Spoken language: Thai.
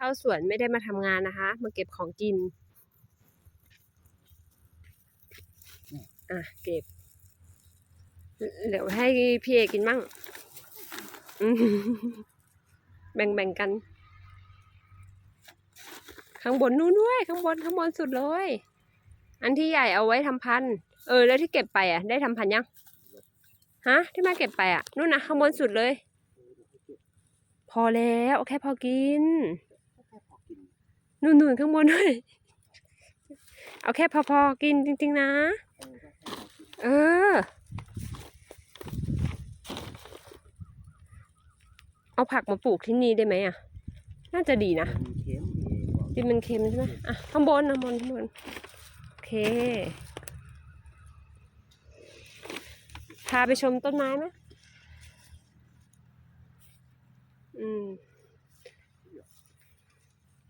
เข้าสวนไม่ได้มาทำงานนะคะ มาเก็บของกิน อะ เก็บ เดี๋ยวให้พี่เอกินมั่งอืมแบ่งๆกัน ข้างบนนู้นด้วย ข้างบนข้างบนสุดเลย อันที่ใหญ่เอาไว้ทำพันธุ์เออ แล้วที่เก็บไปอะ ได้ทำพันธุ์ยัง ฮะ ที่มาเก็บไปอะ นู่นนะข้างบนสุดเลยพอแล้วเอาแค่พอกิน นู่นนู่นข้างบนด้วย เอาแค่พอๆกินจริง ๆ นะ เออ เอาผักมาปลูกที่นี่ได้ไหมอะ น่าจะดีนะดินมันเค็มใช่ไหมอะข้างบนข้างบนข้างบน โอเค พาไปชมต้นไม้ไหมอืม